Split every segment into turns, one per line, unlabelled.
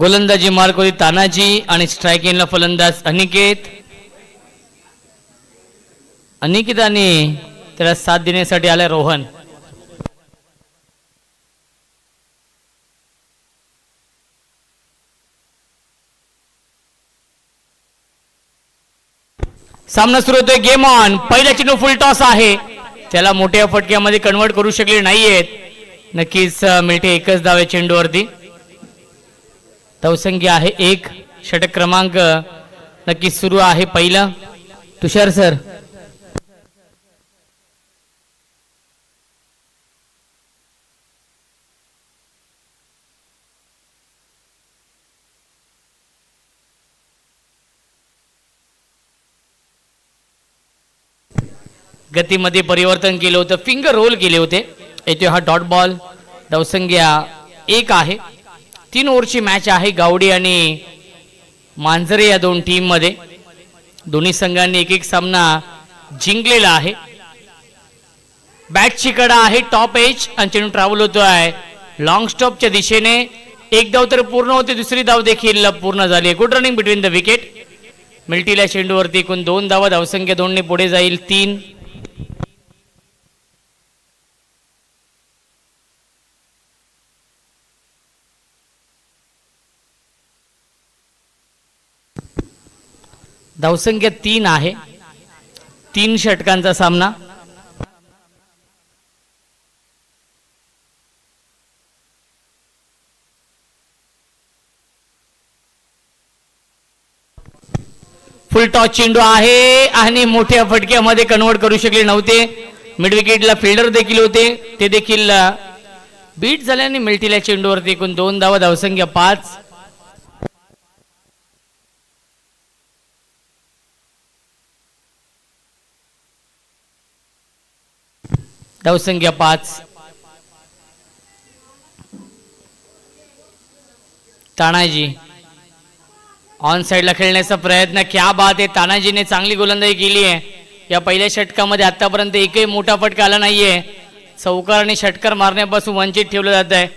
गोलंदाजी मार्क होती तानाजी आणि स्ट्रायकिंगला फलंदाज अनिकेत. अनिकेताने त्याला साथ देण्यासाठी आलाय रोहन. सामना सुरू होतोय गेम ऑन पहिला चेंडू फुल टॉस आहे. त्याला मोठ्या फटक्यामध्ये कन्वर्ट करू शकले नाहीयेत. नक्कीच मिळते एकच धाव आहे चेंडूवरती. तवसंगी आहे एक. षटक क्रमांक नक्कीच सुरू आहे पहिला. तुषार सर. गतीमध्ये परिवर्तन केलं होतं. फिंगर रोल केले होते. येथे हा डॉट बॉल दवसंग्या एक आहे. तीन ओव्हरची मॅच आहे गावडी आणि मांजरे या दोन टीममध्ये दोन्ही संघांनी एक एक सामना जिंकलेला आहे. बॅटची कडा आहे टॉप एज आणि चेंडू ट्रॅव्हल होतो आहे लॉंग स्टॉपच्या दिशेने. एक धाव तर पूर्ण होते दुसरी धाव देखील पूर्ण झाली good running between the wicket मिल्टीला चेंडूवरती एकूण दोन धावा धावसंख्या दोनने पुढे जाईल. तीन. धावसंख्या तीन आहे. तीन षटकांचा सामना. फुल टॉस चेंडू आहे आणि मोठ्या फटक्यामध्ये कन्वर्ट करू शकले नव्हते. मिडविकेटला फिल्डर देखील होते. ते देखील बीट झाल्याने मिल्टीला चेंडूवरती एकूण दोन धावा. धावसंख्या पाच. धावसंख्या पाच तानाजी ऑन साईडला खेळण्याचा प्रयत्न. क्या बात आहे तानाजीने चांगली गोलंदाजी केली आहे. या पहिल्या षटकामध्ये आतापर्यंत एकही मोठा फटका आला नाहीये. चौकार आणि षटकार मारण्यापासून वंचित ठेवलं जात आहे.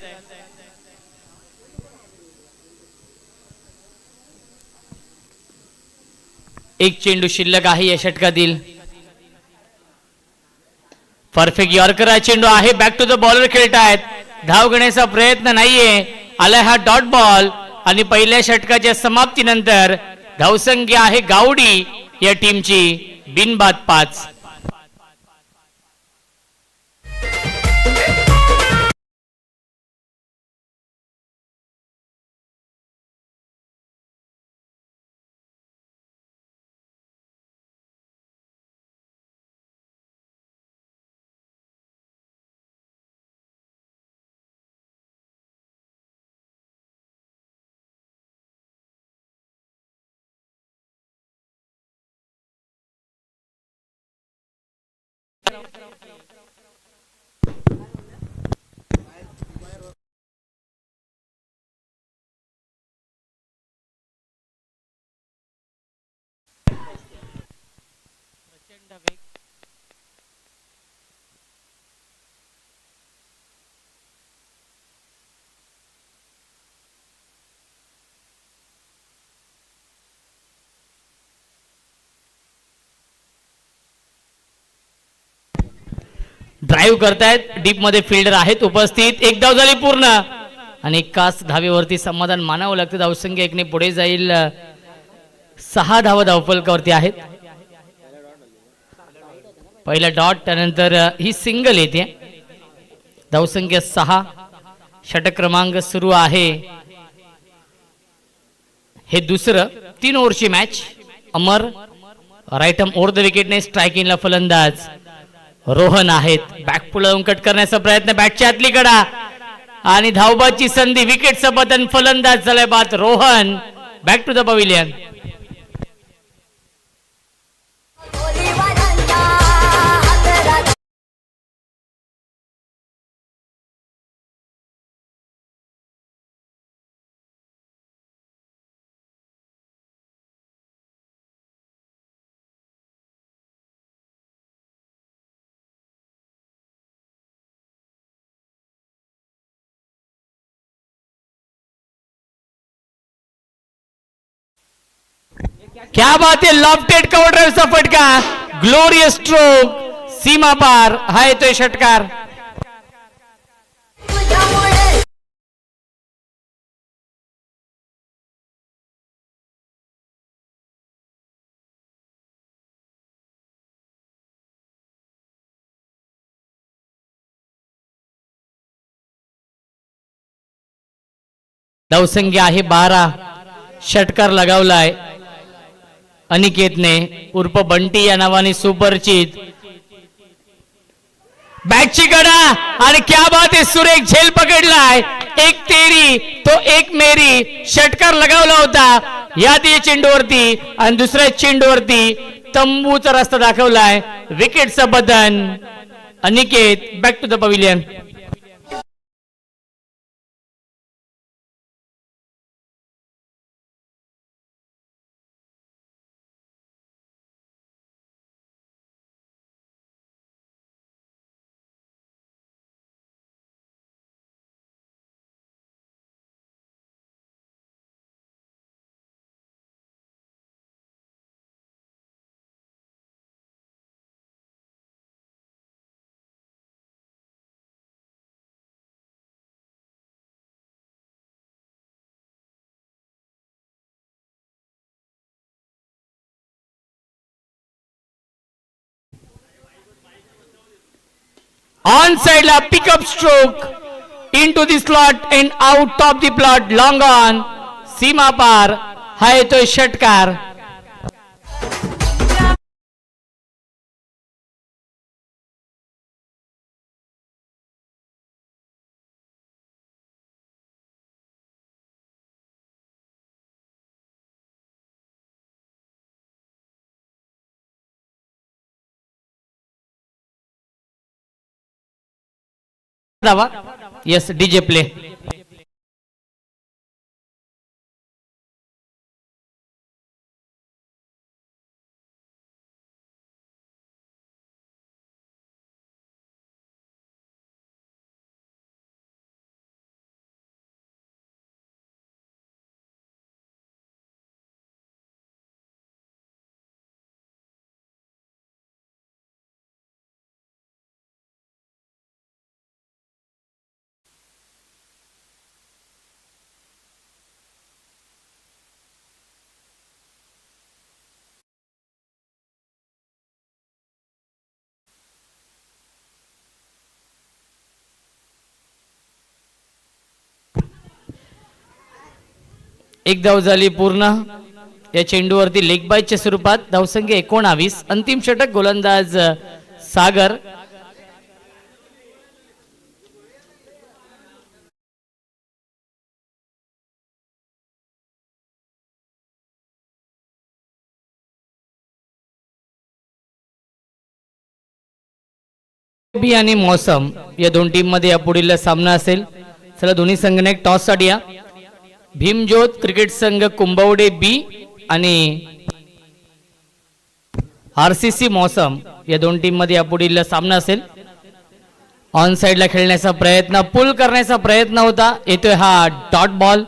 एक चेंडू शिल्लक आहे या षटकातील. परफेक्ट यॉर्कर चेंडू आहे. बॅक टू द बॉलर खेळतायत. धाव घेण्याचा प्रयत्न नाहीये. आलाय हा डॉट बॉल आणि पहिल्या षटकाच्या समाप्तीनंतर धावसंख्या आहे गावडी या टीमची बिनबाद पाच. ड्राईव्ह करतायत. डीपमध्ये फिल्डर आहेत उपस्थित. एक धाव झाली पूर्ण. आणि एकाच धावेवरती समाधान मानावं लागतं. धावसंख्या एकने पुढे जाईल. सहा धावा धावफलकावरती आहेत. पहिला डॉट त्यानंतर ही सिंगल येते. धावसंख्या सहा. षटक क्रमांक सुरू आहे. हे दुसरं तीन ओव्हरची match Amar right over the विकेटने स्ट्रायकिंगला फलंदाज. रोहन आहेत. बॅक पुढे अंकट करण्याचा प्रयत्न. बॅटच्या आतली कडा. आणि धावबाची संधी विकेटचं बदन फलंदाज झालाय बाद Rohan back to the pavilion क्या बात है? लॉफ्टेड कव्हर ड्राईव्हचा फटका ग्लोरियस स्ट्रोक सीमा पार हा तो षटकार। धावसंख्या आहे बारा, षटकार लगावलाय। अनिकेतने उर्फ बंटी या नावाने सुपरिचित. बॅटची गडा! आणि क्या बात आहे सुरेख झेल पकडलाय. एक तेरी तो एक मेरी. षटकार लगावला होता. या ती चेंडूवरती आणि दुसऱ्या चेंडूवरती तंबूचा रस्ता दाखवलाय. विकेटचं बदन. Aniket back to the pavilion on साइडला pickup stroke into the slot and out of the plot long on सीमा पार हा येतोय षटकार दावा? यस डीजे प्ले एक धाव झाली पूर्ण. या चेंडूवरती लेग बायच्या स्वरूपात धावसंख्या एकोणावीस. अंतिम षटक गोलंदाज सागर. आणि मौसम या दोन टीममध्ये या पुढील सामना असेल. चला दोन्ही संघाने एक टॉससाठी या. भीमज्योत क्रिकेट संघ कुंभवडे बी आणि आर सी सी मौसम या दोन टीममध्ये यापुढील सामना असेल. ऑन साइडला खेळण्याचा प्रयत्न पुल करण्याचा प्रयत्न होता. येतोय हा डॉट बॉल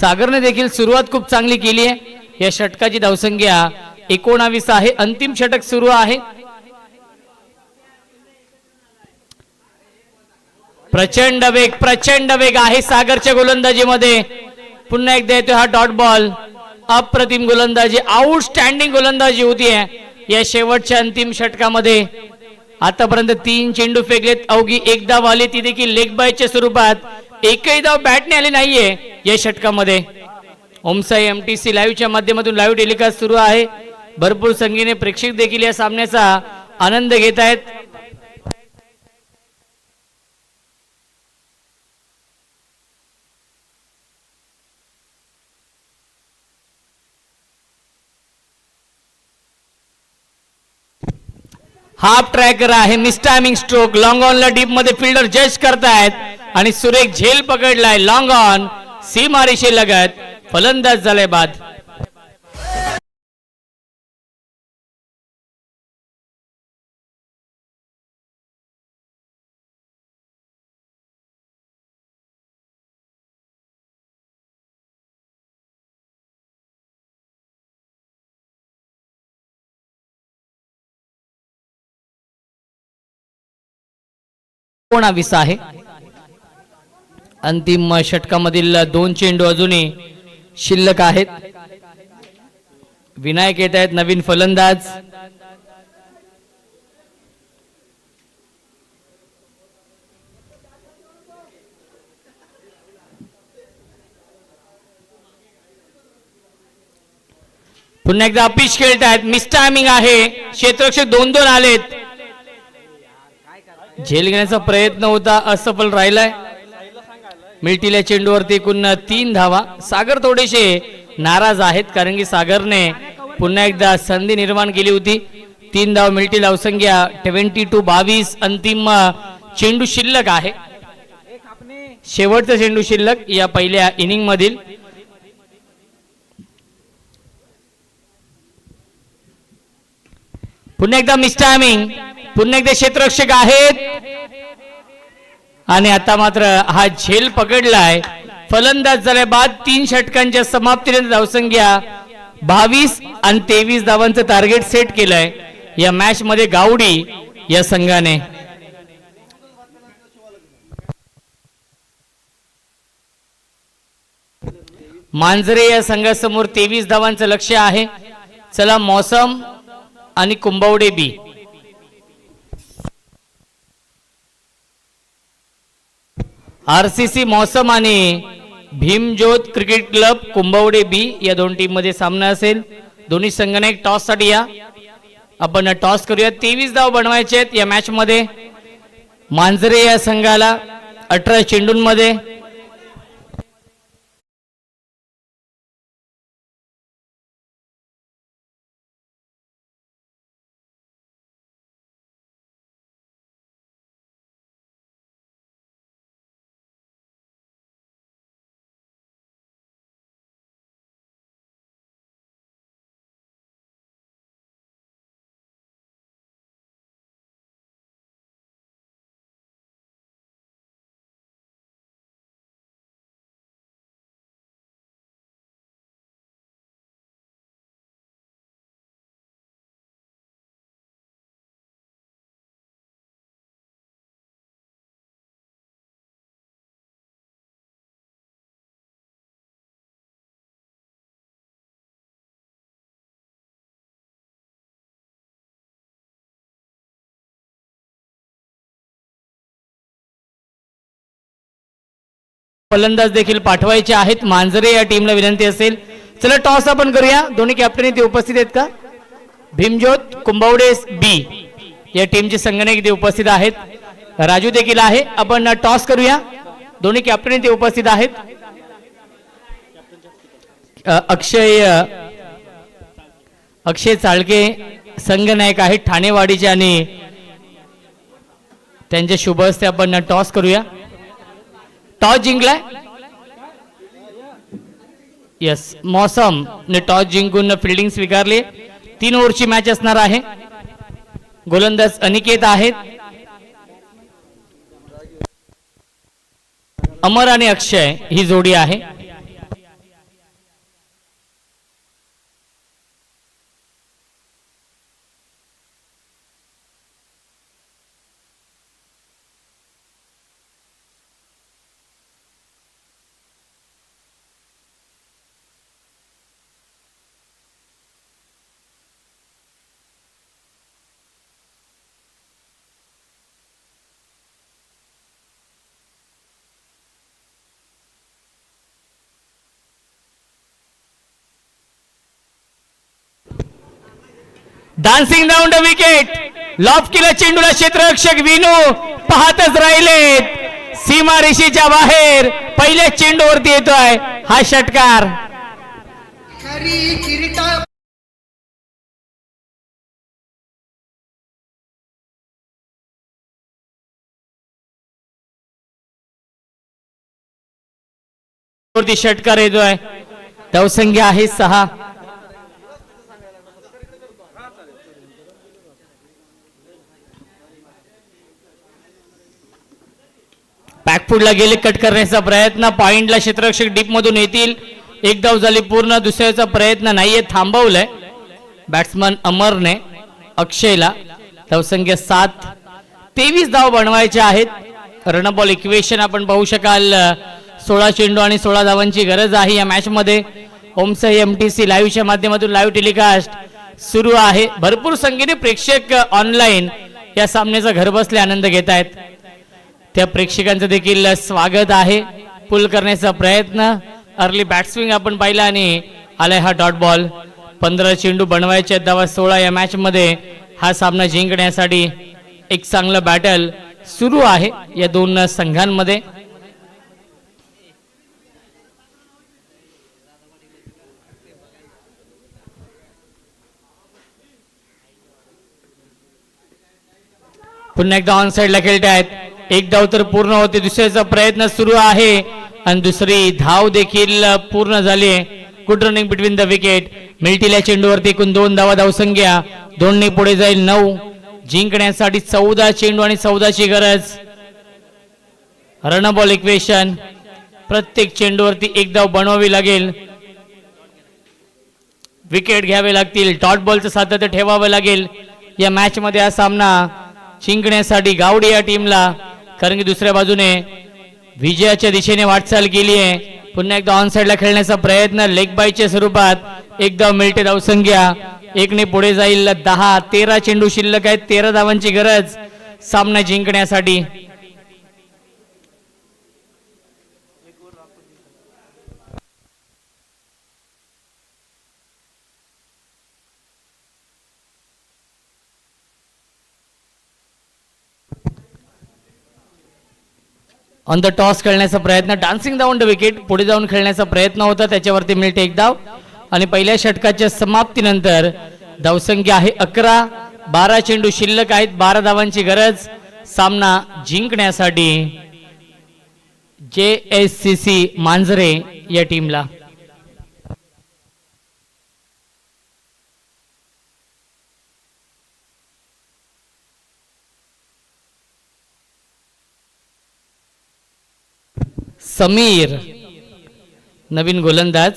सागरने देखील सुरुवात खूप चांगली केली आहे. या षटकाची धावसंख्या एकोणावीस आहे. अंतिम षटक सुरू आहे. प्रचंड वेग प्रचंड वेग आहे सागरच्या गोलंदाजीमध्ये. पुन्हा एकदा येतोय हा डॉट बॉल. अप्रतिम गोलंदाजी आउटस्टँडिंग गोलंदाजी होती आहे या शेवटच्या अंतिम षटकामध्ये आतापर्यंत तीन चेंडू फेकलेत. अवघी एक धाव आली ती देखील लेग बायच्या स्वरूपात. एकही धाव बॅटने आली नाहीये या षटकामध्ये. ओमसाई एम टी सी लाईव्हच्या माध्यमातून लाईव्ह टेलिकास्ट सुरू आहे. भरपूर संख्येने प्रेक्षक देखील या सामन्याचा आनंद घेत आहेत. हाफ ट्रॅकर आहे मिस्टायमिंग स्ट्रोक लॉंग ऑनला डीपमध्ये फिल्डर जज करतायत. आणि सुरेख झेल पकडलाय लॉंग ऑन सीमारीशी लगत फलंदाज झालाय बाद. एकोणावीस आहे. अंतिम षटकामधील दोन चेंडू अजूनही शिल्लक आहेत. विनायक येत आहेत नवीन फलंदाज. पुन्हा एकदा अपिश खेळत आहेत मिस टायमिंग आहे. क्षेत्ररक्षक दोन दोन आलेत. झेल घेण्याचा प्रयत्न होता असफल राहिलाय. मिल्टीला चेंडूवरती एकूण तीन धावा. सागर थोडेसे नाराज आहेत कारण की सागरने पुन्हा एकदा संधी निर्माण केली होती. तीन धाव मिल्टी धावसंख्या ट्वेंटी टू बावीस. अंतिम चेंडू शिल्लक आहे. शेवटचा चेंडू शिल्लक या पहिल्या इनिंग मधील पुन्हा एकदा मिस टायमिंग पुन्हा एकदा क्षेत्ररक्षक आहेत. आणि आता मात्र हा झेल पकडलाय. फलंदाज झाल्या बाद तीन षटकांच्या समाप्तीनंतर धावसंख्या बावीस आणि तेवीस धावांचं टार्गेट सेट केलंय. या मॅच मध्ये गावडी या संघाने. मांजरे या संघासमोर तेवीस धावांचं लक्ष आहे. चला मौसम आणि Kumbhavade B. R C C Mausam आणि Bhimjyot cricket club Kumbhavade B या दोन टीममध्ये सामना असेल. दोन्ही संघाने एक टॉससाठी या. आपण टॉस करूया तेवीस धाव बनवायचे आहेत या मॅच मध्ये. मांजरे या संघाला अठरा चेंडूंमध्ये. फलंदाज देखील पाठवायचे आहेत. मांजरे या टीमला विनंती असेल. चला टॉस आपण करूया. दोन्ही कॅप्टन इथे उपस्थित आहेत का? भीमज्योत कुंभवडे बी या टीमचे संगणक इथे उपस्थित आहेत. राजू देखील आहे. आपण टॉस करूया. दोन्ही कॅप्टन इथे उपस्थित आहेत. अक्षय अक्षय चाळके संघनायक आहेत. ठाणेवाडीचे आणि त्यांच्या शुभ हस्ते आपण टॉस करूया. टॉस जिंकलाय येस मौसम. ने टॉस जिंकून फिल्डिंग स्वीकारली. तीन ओव्हरची मॅच असणार आहे. गोलंदाज अनिकेत आहेत. अमर आणि अक्षय ही जोडी आहे. डान्सिंग द विकेट लॉफ केलं चेंडूला क्षेत्ररक्षक विनू पाहतच राहिलेत. सीमा रेषेच्या बाहेर पहिल्या चेंडूवरती येतोय. हा षटकार. षटकार येतोय. धावसंख्या आहे सहा. बॅकफूडला गेले कट करण्याचा प्रयत्न. पॉईंटला क्षेत्ररक्षक डीपमधून येतील. एक धाव झाली पूर्ण दुसऱ्याचा प्रयत्न नाहीये थांबवलंय. बॅट्समन अमरने अक्षयला धावसंख्या सात. तेवीस धाव बनवायचे आहेत. रनबॉल इक्वेशन आपण पाहू शकाल. सोळा चेंडू आणि सोळा धावांची गरज आहे या मॅच मध्ये ओमसा एम टी सी लाईव्हच्या माध्यमातून लाईव्ह टेलिकास्ट सुरू आहे. भरपूर संख्येने प्रेक्षक ऑनलाईन या सामन्याचा घरबसले आनंद घेत आहेत त्या प्रेक्षकांचं देखील स्वागत आहे. पुल करण्याचा प्रयत्न. अर्ली बॅट्सविंग आपण पाहिला आणि आलाय हा डॉट बॉल पंधरा चेंडू बनवायचे दावा सोळा या मॅच मध्ये हा सामना जिंकण्यासाठी एक चांगलं बॅटल सुरू आहे या दोन संघांमध्ये. पुन्हा एकदा ऑन साईडला खेळत आहेत. एक धाव तर पूर्ण होते दुसऱ्याचा प्रयत्न सुरू आहे. आणि दुसरी धाव देखील पूर्ण झाली आहे. Good running between the wicket मिल्टील्या चेंडूवरती एकूण दोन धावा धावसंख्या. दोनने पुढे जाईल नऊ. जिंकण्यासाठी चौदा चेंडू आणि चौदाची गरज. रनबॉल इक्वेशन प्रत्येक चेंडूवरती एक धाव बनवावी लागेल. विकेट घ्यावे लागतील. डॉट बॉलचं सातत्य ठेवावं लागेल. या मॅच मध्ये हा सामना जिंकण्यासाठी गावडे या टीमला. कारण की दुसऱ्या बाजूने विजयाच्या दिशेने वाटचाल केली आहे. पुन्हा एकदा ऑन साईडला खेळण्याचा प्रयत्न. लेग बायच्या स्वरूपात एकदा मिळते धावसंख्या. एकने पुढे जाईल दहा तेरा चेंडू शिल्लक आहेत. तेरा धावांची गरज सामना जिंकण्यासाठी. ऑन द टॉस खेळण्याचा प्रयत्न डान्सिंग धावून द विकेट पुढे जाऊन खेळण्याचा प्रयत्न होता त्याच्यावरती मिळते एक धाव आणि पहिल्या षटकाच्या समाप्तीनंतर धावसंख्या आहे अकरा बारा चेंडू शिल्लक आहेत बारा धावांची गरज. सामना जिंकण्यासाठी J S C C Manjare या टीमला समीर नवीन गोलंदाज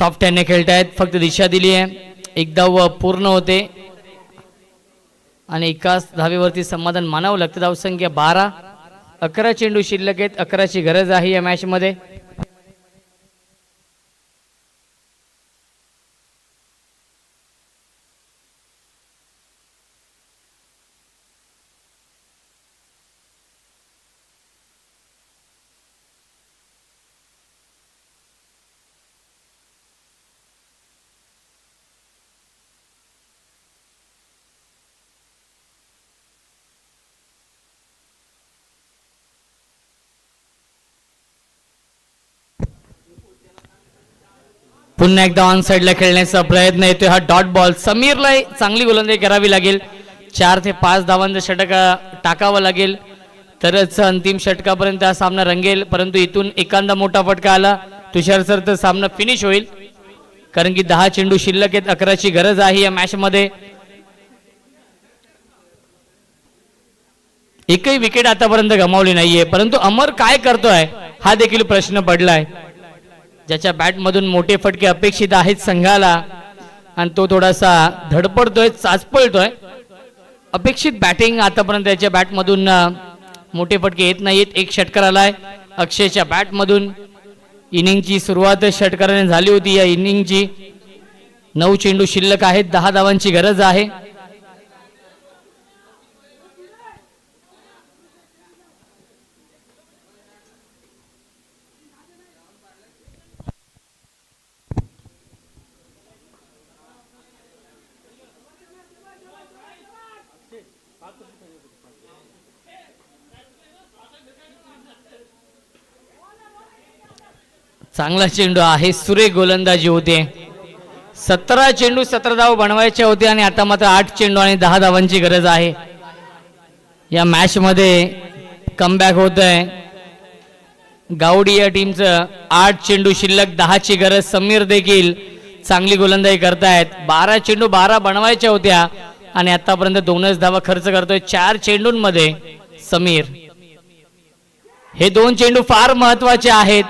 सॉफ्ट हँडने खेळतायत फक्त दिशा दिली आहे. एक धाव पूर्ण होते. आणि एकाच धावेवरती समाधान मानावं लागतं. धावसंख्या बारा. अकरा चेंडू शिल्लक आहेत. अकराची गरज आहे या मॅच पुन्हा एकदा ऑन साईडला खेळण्याचा प्रयत्न येतोय हा डॉट बॉल समीरला चांगली गोलंदाजी करावी लागेल. चार ते पाच धावांचं षटक टाकावं लागेल. तरच अंतिम षटकापर्यंत हा सामना रंगेल. परंतु इथून एखादा मोठा फटका आला तुषार सर तर सामना फिनिश होईल. कारण की दहा चेंडू शिल्लक आहेत अकराची गरज आहे या मॅच मध्ये. एकही विकेट आतापर्यंत गमावली नाहीये. परंतु अमर काय करतोय हा देखील प्रश्न पडलाय. ज्याच्या बॅटमधून मोठे फटके अपेक्षित आहेत संघाला. आणि तो थोडासा धडपडतोय चाचपळतोय. अपेक्षित बॅटिंग आतापर्यंत त्याच्या बॅटमधून मोठे फटके येत नाहीत. एक षटकार आलाय. अक्षयच्या बॅटमधून इनिंगची सुरुवात षटकाराने झाली होती या इनिंगची. नऊ चेंडू शिल्लक आहेत. दहा धावांची गरज आहे. चांगला चेंडू आहे सुरे गोलंदाजी होते. सतरा चेंडू सतरा धाव बनवायचे होते आणि आता मात्र आठ चेंडू आणि दहा धावांची गरज आहे. या मॅच मध्ये कमबॅक होत आहे गावडी या टीमचं आठ चेंडू शिल्लक दहाची गरज. समीर देखील चांगली गोलंदाजी करतायत. बारा चेंडू बारा बनवायच्या होत्या आणि आतापर्यंत दोनच धावा खर्च करतोय चार चेंडूंमध्ये समीर. हे दोन चेंडू फार महत्त्वाचे आहेत.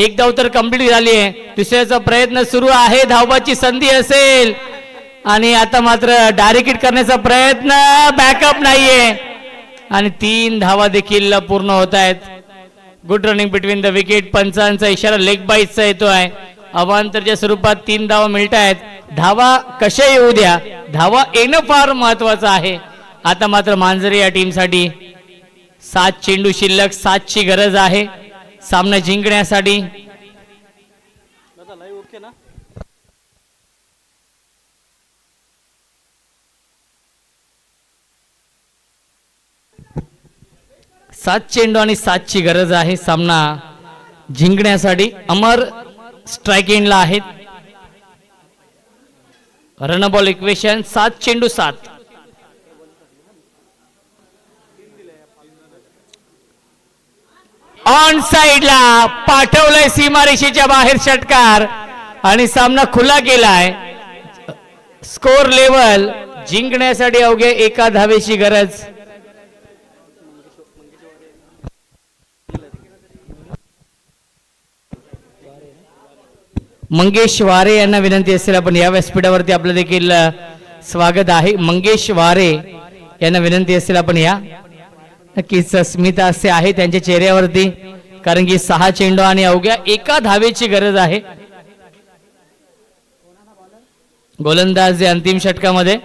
एक धाव तर कंप्लीट झाली आहे. दुसऱ्याचा प्रयत्न सुरू आहे. धावबाची संधी असेल. आणि आता मात्र डायरेक्ट करण्याचा प्रयत्न बॅकअप नाहीये. आणि तीन धावा देखील पूर्ण होत आहेत. Good running between the wicket पंचांचा इशारा लेग बायचा येतो आहे. अवांतरच्या स्वरूपात तीन धावा मिळत आहेत. धावा कशा येऊ द्या? धावा येणं फार महत्वाचं आहे. आता मात्र मांजरे या टीमसाठी सात चेंडू शिल्लक सातची गरज आहे. सामना जिंकण्यासाठी. सात चेंडू आणि सातची गरज आहे सामना जिंकण्यासाठी. अमर स्ट्राईक एंडला आहेत. रनबॉल इक्वेशन सात चेंडू सात. ऑन साइडला पाठवलंय सीमारेषेच्या बाहेर षटकार. आणि सामना खुला केलाय स्कोर लेवल जिंकण्यासाठी अवघे एका धावेची गरज. मंगेश वारे यांना विनंती असेल आपण या व्यासपीठावरती आपलं देखील स्वागत आहे. मंगेश वारे यांना विनंती असेल आपण या नक्कीच स्मिता असे आहे त्यांच्या चेहऱ्यावरती. कारण की सहा चेंडू आणि अवघ्या एका धावेची गरज आहे. गोलंदाज जे अंतिम षटकामध्ये.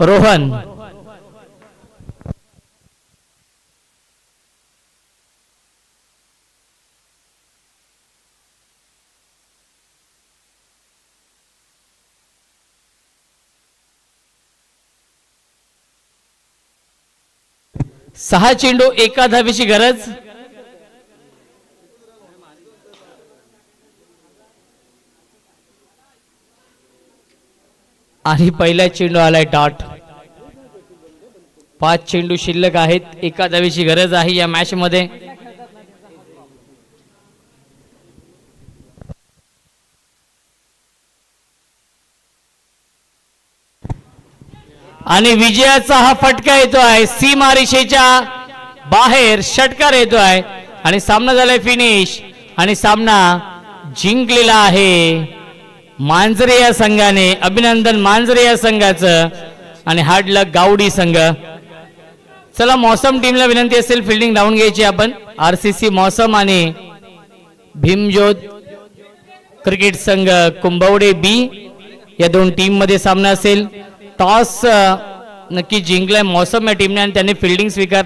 रोहन. सहा चेंडू एका धावेची गरज. आणि पहिला चेंडू आलाय डॉट. पाच चेंडू शिल्लक आहेत एका धावेची गरज आहे या मॅच मध्ये. आणि विजयाचा हा फटका येतो आहे. सीमारेषेच्या बाहेर षटकार येतो आहे. आणि सामना झालाय फिनिश. आणि सामना जिंकलेला आहे मांजरे या संघाने. अभिनंदन मांजरे या संघाचं. आणि हार्ड गावडी संघ. चला मौसम टीमला विनंती असेल फिल्डिंग लावून घ्यायची आपण. आर सी सी मौसम आणि भीमजोत क्रिकेट संघ कुंभवडे बी या दोन टीममध्ये सामना असेल. टॉस नक्की जिंकलाय मौसम या टीमने आणि त्यांनी फिल्डिंग स्वीकार